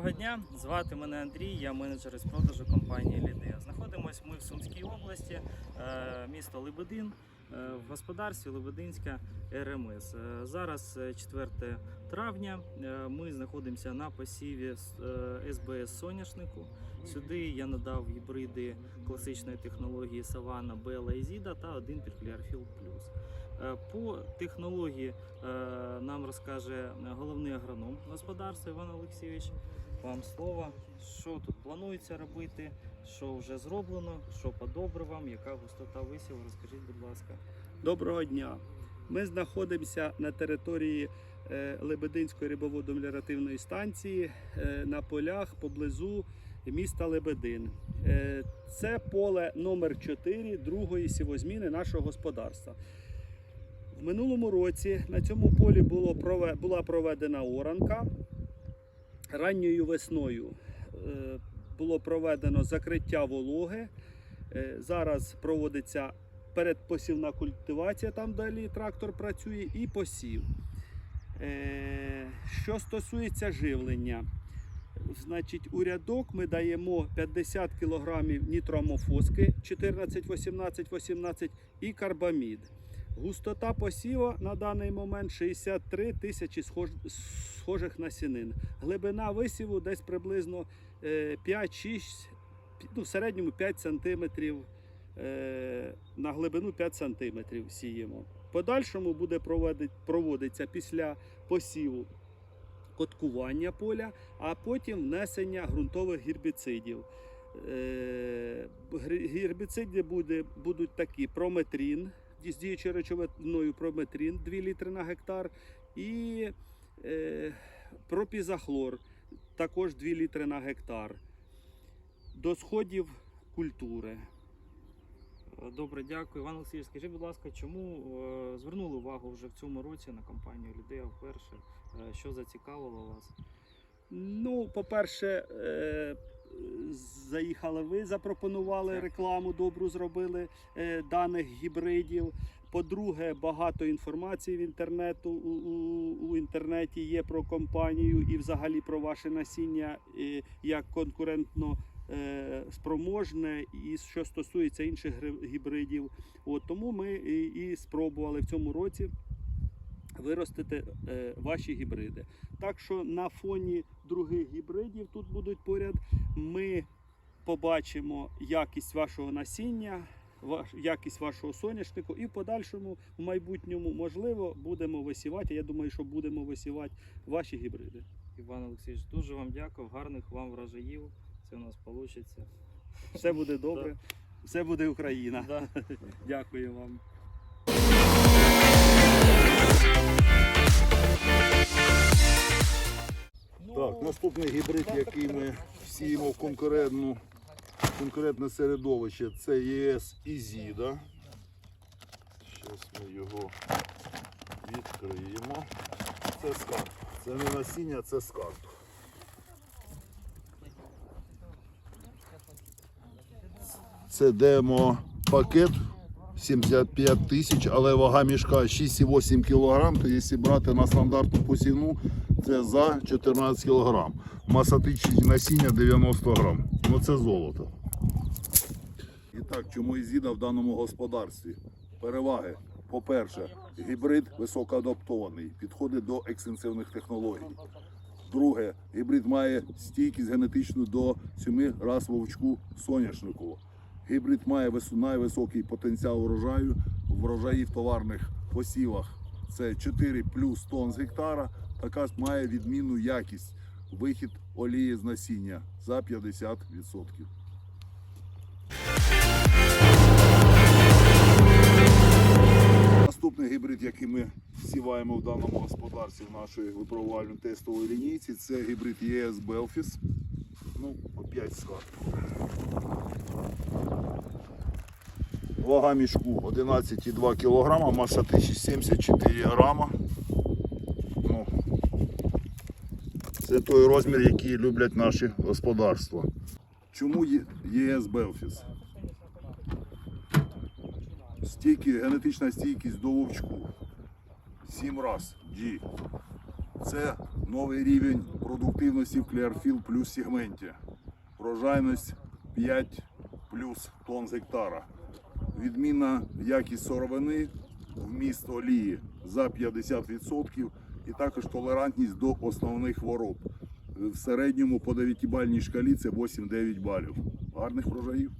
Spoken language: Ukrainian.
дня. Звати мене Андрій, я менеджер із продажу компанії Лідея. Знаходимось ми в Сумській області, е, місто Лебедин, е, в господарстві Лебединська РМС. Е, Зараз е, 4 травня. е, Ми знаходимося на посіві е, СБС соняшнику. Сюди я надав гібриди класичної технології Савана Бела і Зіда та один Піркліарфіл Плюс. Е, По технології нам розкаже головний агроном господарства Іван Олексійович. Вам слово. Що тут планується робити, що вже зроблено, що по добривам, яка густота висіву, розкажіть, будь ласка. Доброго дня. Ми знаходимося на території е, Лебединської рибоводомеліоративної станції е, на полях поблизу міста Лебедин. Е, Це поле номер 4 другої сівозміни нашого господарства. В минулому році на цьому полі було була проведена оранка. Ранньою весною було проведено закриття вологи. Зараз проводиться передпосівна культивація, там далі трактор працює, і посів. Е, Що стосується живлення, значить, у рядок ми даємо 50 кг нітроамофоски 14, 18, 18 і карбамід. Густота посіва на даний момент 63 тисячі схожих насінин. Глибина висіву десь приблизно е, 5-6, ну, в середньому 5 сантиметрів е, на глибину 5 см сіємо. Подальшому буде проводитися після посіву коткування поля, а потім внесення ґрунтових гербіцидів. Е, Гербіциди будуть такі: прометрін з діючою речовиною прометрін 2 літри на гектар і е, пропізахлор також 2 літри на гектар. До сходів культури. Е, Добре, дякую. Іван Олексійович, скажіть, будь ласка, чому е, звернули увагу вже в цьому році на компанію Лідея вперше? Е, Що зацікавило вас? Ну, по-перше, заїхали ви, запропонували рекламу, добру зробили даних гібридів. По-друге, багато інформації в інтернету у, у, у інтернеті є про компанію і взагалі про ваше насіння е, як конкурентно спроможне, і що стосується інших гібридів. От тому ми і, і спробували в цьому році виростити е, ваші гібриди. Так що на фоні других гібридів тут будуть поряд. Ми побачимо якість вашого насіння, якість вашого соняшнику, і в подальшому, в майбутньому, можливо, будемо висівати. Я думаю, що будемо висівати ваші гібриди. Іван Олексійович, дуже вам дякую. Гарних вам врожаїв. Це у нас вийде. Все буде добре, все буде Україна. Да. Дякую вам. Так, наступний гібрид, який ми сіємо в конкурентну, конкурентне середовище, це ЄС Ізіда. Зараз ми його відкриємо. Це скарб. Це не насіння, це скарб. Демо пакет 75 тисяч, але вага мішка 6,8 кг, то якщо брати на стандартну посівну, це за 14 кг. Масатичність насіння 90 грам. Ну це золото. І так, чому ізіда в даному господарстві? Переваги. По-перше, гібрид високоадаптований, підходить до екстенсивних технологій. Друге, гібрид має стійкість генетичну до 7 раз вовчку соняшнику. Гібрид має найвисокий потенціал урожаю. Врожаї в товарних посівах це 4 плюс тонн з гектара. Така має відмінну якість. Вихід олії з насіння за 50%. Наступний гібрид, який ми сіваємо в даному господарстві в нашій випробувальній тестовій лінійці, це гібрид ЄС Белфіс. Ну, опять скат. Вага мішку 11,2 кг, маса 1074 грама. Ну, це той розмір, який люблять наші господарства. Чому ЄС Белфіс? Стійки, генетична стійкість до вовчку. Сім раз G. Це Новий рівень продуктивності в Clearfield плюс сегменті. Врожайність 5 плюс тонн з гектара. Відмінна якість сировини, вміст олії за 50% і також толерантність до основних хвороб. В середньому по 9-бальній шкалі це 8-9 балів. Гарних врожаїв.